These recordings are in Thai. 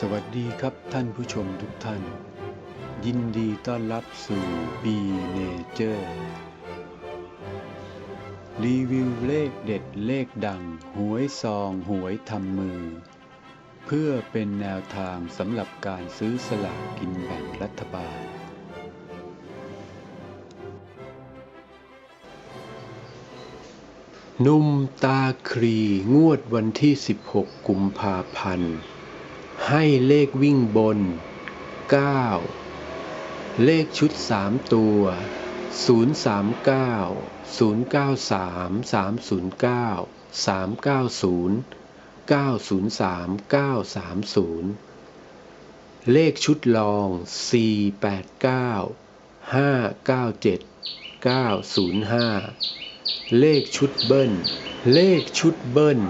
สวัสดีครับท่านผู้ชมทุกท่าน ยินดีต้อนรับสู่ B Nature รีวิวเลขเด็ดเลขดัง หวยซองหวยทำมือ เพื่อเป็นแนวทางสำหรับการซื้อสลากกินแบ่งรัฐบาล นุ่มตาครีงวดวันที่ 16 กุมภาพันธ์ ให้เลขวิ่งบน 9 เลขชุด 3 ตัว 039 093 309 390 903 930 เลขชุดลอง 489 597 905 เลขชุดเบิ้ล เลขชุดเบิ้ล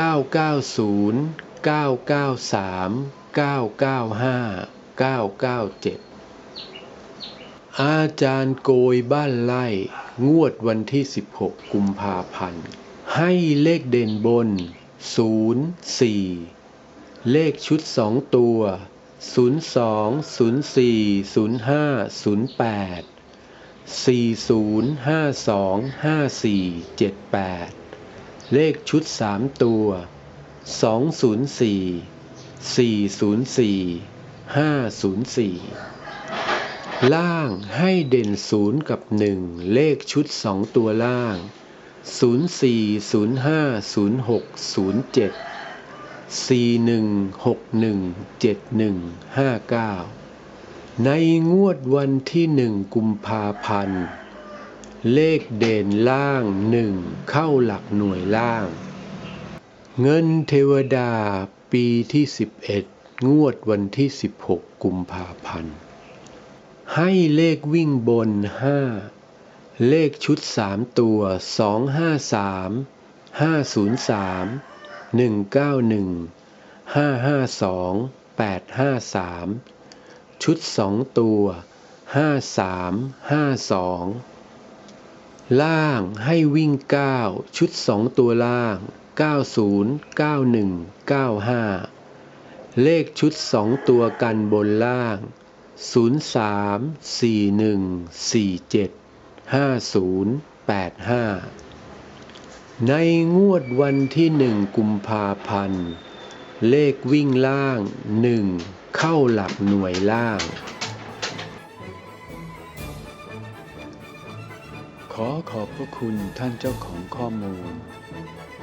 990 993 995 997อาจารย์โกยบ้านไล่ งวดวันที่ 16 กุมภาพันธ์ ให้เลขเด่นบน 0 4 เลขชุด 2 ตัว 02 04 05 08 40 52 54 78 เลขชุด 3 ตัว 204 404 504ล่างให้เด่น0กับ1เลขชุด2ตัวล่าง04 05 06 07 41 61 71 59ในงวดวันที่หนึ่งกุมภาพันธ์ เลขเด่นล่างหนึ่งเข้าหลักหน่วยล่าง เงินเทวดาปีที่ 11 งวดวันที่ 16 กุมภาพันธ์ ให้เลขวิ่งบน 5 เลขชุด 3 ตัว 253 503 191 552 853 ชุด 2 ตัว 53 52 ล่างให้วิ่ง 9 ชุด 2 ตัวล่าง 90 91 95 เลขชุด2ตัวกันบนล่าง 03 41 47 50 85 ในงวดวันที่1กุมภาพันธ์ เลขวิ่งล่าง1เข้าหลักหน่วยล่าง ขอขอบพระคุณท่านเจ้าของข้อมูล